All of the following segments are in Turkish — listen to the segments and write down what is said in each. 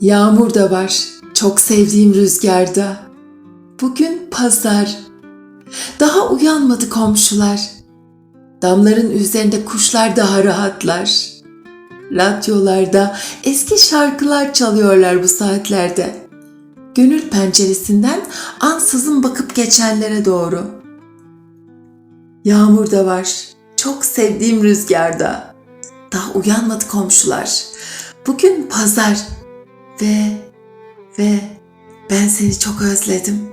Yağmur da var. Çok sevdiğim rüzgarda. Bugün pazar. Daha uyanmadı komşular. Damların üzerinde kuşlar daha rahatlar. Radyolarda eski şarkılar çalıyorlar bu saatlerde. Gönül penceresinden ansızın bakıp geçenlere doğru. Yağmur da var. Çok sevdiğim rüzgarda. Daha uyanmadı komşular. Bugün pazar ve ve ben seni çok özledim.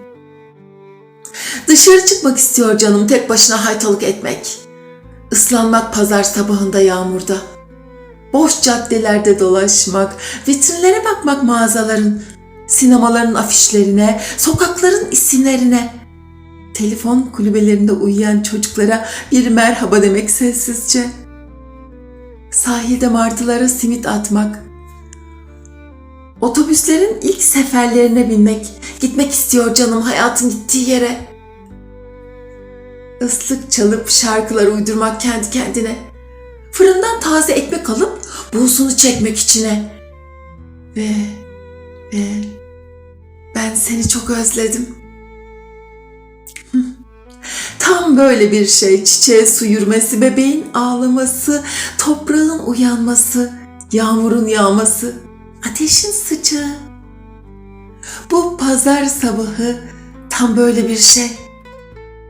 Dışarı çıkmak istiyor canım tek başına haytalık etmek. Islanmak pazar sabahında yağmurda. Boş caddelerde dolaşmak, vitrinlere bakmak mağazaların, sinemaların afişlerine, sokakların isimlerine, telefon kulübelerinde uyuyan çocuklara bir merhaba demek sessizce. Sahilde martılara simit atmak, Otobüslerin ilk seferlerine binmek, gitmek istiyor canım hayatın gittiği yere. Islık çalıp şarkılar uydurmak kendi kendine. Fırından taze ekmek alıp buğusunu çekmek içine. Ve, ve ben seni çok özledim. Tam böyle bir şey çiçeğe su yürümesi, bebeğin ağlaması, toprağın uyanması, yağmurun yağması ateşin sıcağı. Bu pazar sabahı tam böyle bir şey.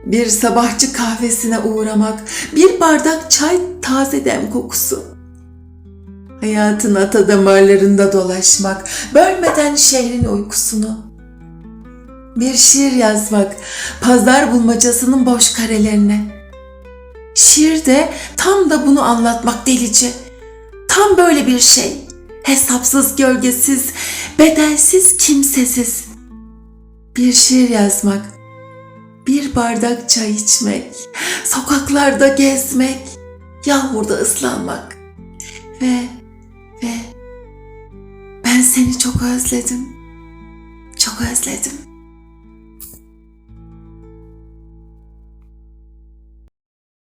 Bir sabahçı kahvesine uğramak, bir bardak çay taze dem kokusu. Hayatın ata damarlarında dolaşmak, bölmeden şehrin uykusunu. Bir şiir yazmak, pazar bulmacasının boş karelerine. Şiir de tam da bunu anlatmak delice. Tam böyle bir şey hesapsız, gölgesiz, bedensiz, kimsesiz. Bir şiir yazmak, bir bardak çay içmek, sokaklarda gezmek, yağmurda ıslanmak ve ve ben seni çok özledim. Çok özledim.